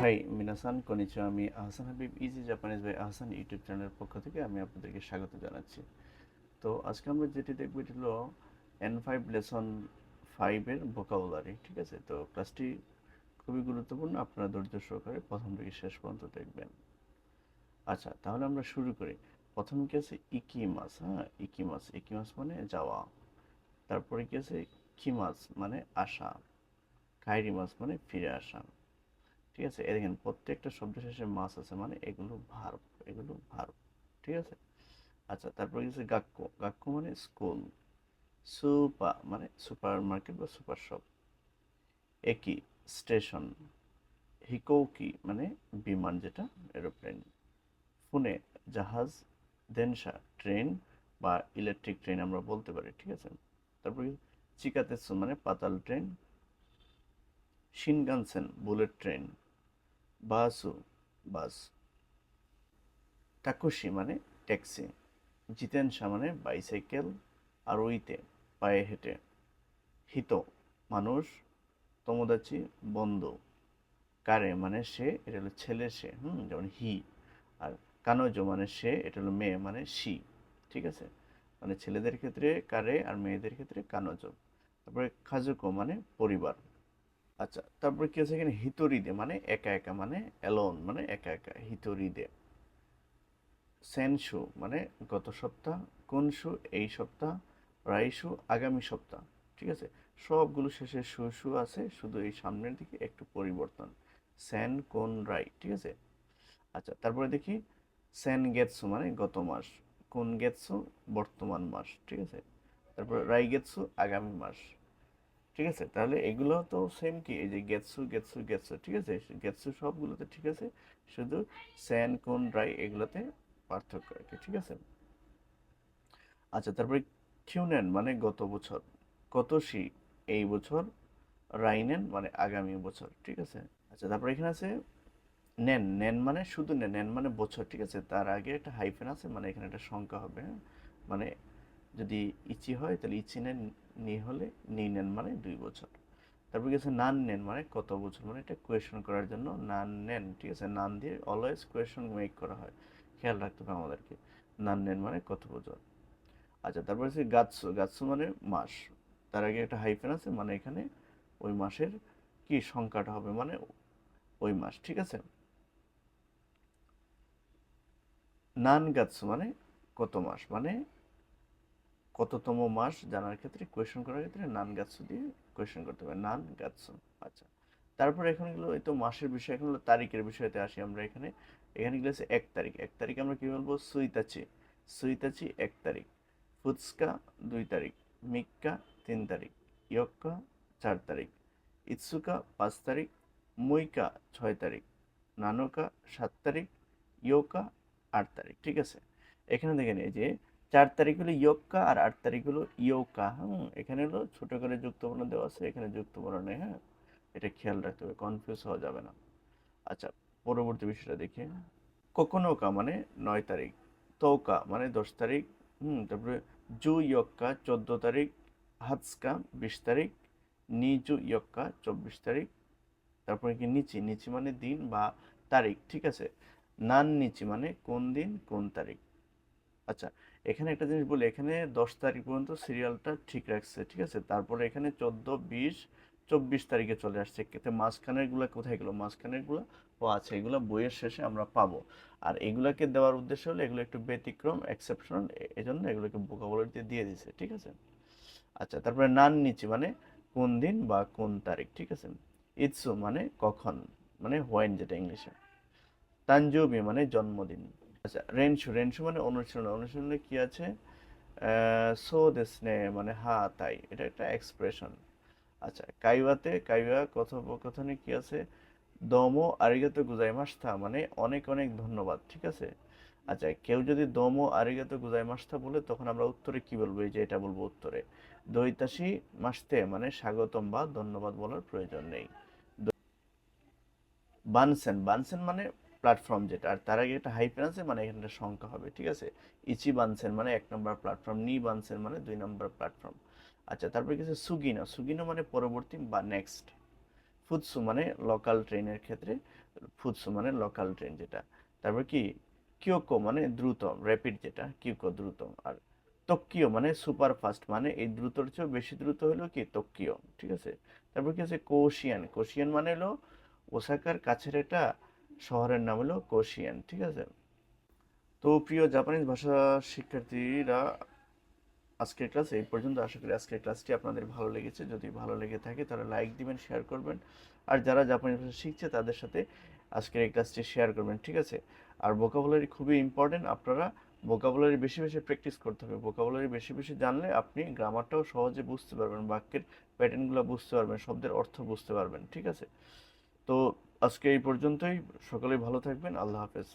High মিনাসান, কনিচু, আমি Ahsan Habib easy Japanese by Ahsan YouTube চ্যানেলের পক্ষ থেকে আমি আপনাদেরকে স্বাগত জানাচ্ছি। তো আজকে আমরা যেটি দেখব, এটি হলো এন ফাইভ লেসন ফাইভের ভোকাবুলারি ঠিক আছে? তো ক্লাসটি খুবই গুরুত্বপূর্ণ, আপনারা ধৈর্য সহকারে প্রথম থেকে শেষ পর্যন্ত দেখবেন। আচ্ছা তাহলে আমরা শুরু করি। প্রথম কি আছে? ইকিমাস হ্যাঁ ইকিমাস। ইকিমাস মানে যাওয়া। তারপরে কি আছে? কিমাস মানে আসা কাইরিমাস মানে ফিরে আসা। ঠিক আছে? এই দেখেন, প্রত্যেকটা শব্দ শেষে মাছ আছে মানে এগুলো ভার্ব এগুলো ভার্ব। ঠিক আছে? আচ্ছা তারপরে গেছে গাক্য গাক্য মানে স্কুল সুপা মানে সুপার মার্কেট বা সুপার শপ একই স্টেশন হিকৌকি মানে বিমান যেটা এরোপ্লেন ফুনে জাহাজ, দেনসা ট্রেন বা ইলেকট্রিক ট্রেন আমরা বলতে পারি, ঠিক আছে? তারপরে চিকাতেসু মানে পাতাল ট্রেন, শিনগানসেন বুলেট ট্রেন, বাসু, বাস, টাকুশি মানে ট্যাক্সি জিতেনসা মানে বাইসাইকেল, আর ওইতে পায়ে হেঁটে, হিত মানুষ, তমোদাচি বন্ধু, কারে মানে সে, এটা হলো ছেলে সে, হুম, যেমন হি, আর কানজো মানে সে, এটা হলো মেয়ে মানে সি ঠিক আছে? মানে ছেলেদের ক্ষেত্রে কারে আর মেয়েদের ক্ষেত্রে কানজো। তারপরে খাজুকো মানে পরিবার। আচ্ছা তারপরে কি আছে এখানে? হিতরিদে মানে একা একা মানে অ্যালোন মানে একা একা, হিতরিদে। সেনসু মানে গত সপ্তাহ, কোনসু এই সপ্তাহ, রাইসু আগামী সপ্তাহ, ঠিক আছে? সবগুলো শেষে সু সু আছে, শুধু এই সামনের দিকে একটু পরিবর্তন। সেন, কোন, রাই, ঠিক আছে? আচ্ছা তারপরে দেখি, সেন গেতসু মানে গত মাস। কোন গেতসু বর্তমান মাস, ঠিক আছে? তারপরে রাই গেতসু আগামী মাস, ঠিক আছে? তাহলে এগুলো তো সেম কি? এই যে গেটসু গেটসু গেটসু ঠিক আছে? গেটসু সবগুলোতে ঠিক আছে? শুধু স্যান কোন রাই এগুলোতে পার্থক্য আর ঠিক আছে? আচ্ছা তারপরে কিউনেন মানে গত বছর কতশি এই বছর রাইনেন মানে আগামী বছর, ঠিক আছে? আচ্ছা তারপরে এখানে আছে নেন নেন মানে শুধু নেন নেন মানে বছর, ঠিক আছে? তার আগে একটা হাইফেন আছে মানে এখানে একটা সংখ্যা হবে? মানে যদি ইচি হয়, তাহলে ইচি নেন, নি হলে নি নেন মানে দুই বছর। তারপর গেছে নান নেন মানে কত বছর? মানে এটা কোয়েশন করার জন্য নান, নেন, ঠিক আছে? নান দিয়ে অলওয়েজ কোয়েশন মেক করা হয়। খেয়াল রাখতে হবে আমাদেরকে। নান, নেন মানে কত বছর? আচ্ছা তারপর হচ্ছে গাৎসু। গাৎসু মানে মাস। তার আগে একটা হাইফেন আছে মানে এখানে ওই মাসের কি সংখ্যাটা হবে? মানে ওই মাস, ঠিক আছে? নান গাছ মানে কত মাস? মানে কততম মাস জানার ক্ষেত্রে কোয়েশন করার ক্ষেত্রে নান গাছ দিয়ে কোয়েশন করতে হবে নান গাছ আচ্ছা। তারপরে এখানে গেলো এই তো মাসের বিষয়, এখন হলো তারিখের বিষয়তে আসি আমরা এখানে। এখানে গেলে হচ্ছে এক তারিখ। এক তারিখ আমরা কি বলব? সুইতাচি। সুইতাচি এক তারিখ। ফুচকা দুই তারিখ। মিক্কা তিন তারিখ। ইয়ক্কা চার তারিখ। ইৎসুকা পাঁচ তারিখ। মুইকা ছয় তারিখ। নানকা সাত তারিখ। ইয়োকা আট তারিখ, ঠিক আছে? এখানে দেখেন এই যে চার তারিখ হলো ইয়োক্কা আর আট তারিখ হলো ইয়োকা হ্যাঁ এখানে হলো ছোটো করে যুক্তবর্ণ দেওয়া আছে, এখানে যুক্তবর্ণ নেই হ্যাঁ? এটা খেয়াল রাখতে হবে কনফিউজ হওয়া যাবে না। আচ্ছা পরবর্তী বিষয়টা দেখি। কোকোনোকা মানে নয় তারিখ, তৌকা মানে দশ তারিখ, হুম? তারপরে জু ইয়ক্কা চোদ্দ তারিখ হাৎসকা বিশ তারিখ নিজু ইয়ক্কা চব্বিশ তারিখ, তারপরে কি নিচি নিচি মানে দিন বা তারিখ, ঠিক আছে? নান নিচি মানে কোন দিন, কোন তারিখ। আচ্ছা এখানে একটা জিনিস বলি, এখানে দশ তারিখ পর্যন্ত সিরিয়ালটা ঠিক রাখছে, ঠিক আছে? তারপরে এখানে চোদ্দ, বিশ, চব্বিশ তারিখে চলে আসছে। কিন্তু মাঝখানেরগুলা কোথায় গেলো? মাঝখানেরগুলা ও আছে, এগুলো বইয়ের শেষে আমরা পাবো। আর এগুলাকে দেওয়ার উদ্দেশ্য হলো এগুলো একটু ব্যতিক্রম এক্সেপশনাল এজন্য এগুলোকে ভোকাবুলারিতে দিয়ে দিছে, ঠিক আছে? আচ্ছা তারপরে নান নিচি মানে কোন দিন বা কোন তারিখ, ঠিক আছে? ইৎসু মানে কখন মানে হোয়াইন যেটা ইংলিশে। তানজুবি মানে জন্মদিন। আচ্ছা রেনশু রেনশু মানে অনুশীলন, অনুশীলনে কি আছে? সো দেশনে মানে হা, তাই, এটা একটা এক্সপ্রেশন। আচ্ছা কাইওয়াতে কাইওয়া কথোপকথনে কি আছে? দমো, আরিগাতো গুজাইমাস্তা মানে অনেক অনেক ধন্যবাদ, ঠিক আছে? আচ্ছা কেউ যদি দমো, আরিগাতো গুজাইমাস্তা বলে, তখন আমরা উত্তরে কি বলব? এই যে এটা বলব উত্তরে। দৈতাসি মাসতে মানে স্বাগতম বা ধন্যবাদ বলার প্রয়োজন নেই। বানসেন বানসেন মানে প্ল্যাটফর্ম যেটা। আর তার আগে একটা হাইফেন মানে এখানে একটা সংখ্যা হবে, ঠিক আছে? ইচি বানসেন মানে এক নম্বর প্ল্যাটফর্ম নি বানসেন মানে দুই নম্বর প্ল্যাটফর্ম আচ্ছা তারপরে কিছু সুগিনো সুগিনো মানে পরবর্তী বা নেক্সট ফুৎসু মানে লোকাল ট্রেনের ক্ষেত্রে ফুৎসু মানে লোকাল ট্রেন যেটা। তারপর কি? কিয়োকো মানে দ্রুত র্যাপিড যেটা কিয়োকো দ্রুত। আর তোকিও মানে সুপার ফাস্ট মানে এই দ্রুতর চেয়েও বেশি দ্রুত হলো কি? তোকিও ঠিক আছে? তারপর কি আছে? কোশিয়ান কোশিয়ান মানে হলো ওসাকার কাছের একটা শহরের নাম হলো কোশিয়ান, ঠিক আছে? তো প্রিয় জাপানিজ ভাষা শিক্ষার্থীরা, আজকের ক্লাস এই পর্যন্ত। আশা করি আজকের ক্লাসটি আপনাদের ভালো লেগেছে। যদি ভালো লেগে থাকে তাহলে লাইক দিবেন শেয়ার করবেন। আর যারা জাপানি ভাষা শিখছে, তাদের সাথে আজকের এই ক্লাসটি শেয়ার করবেন, ঠিক আছে? আর ভোকাবুলারি খুবই ইম্পর্টেন্ট আপনারা ভোকাবুলারি বেশি বেশি প্র্যাকটিস করতে হবে। ভোকাবুলারি বেশি বেশি জানলে আপনি গ্রামারটাও সহজে বুঝতে পারবেন, বাক্যের প্যাটার্নগুলো বুঝতে পারবেন, শব্দের অর্থ বুঝতে পারবেন, ঠিক আছে? তো আজকে এই পর্যন্তই। সকলেই ভালো থাকবেন। আল্লাহ হাফেজ।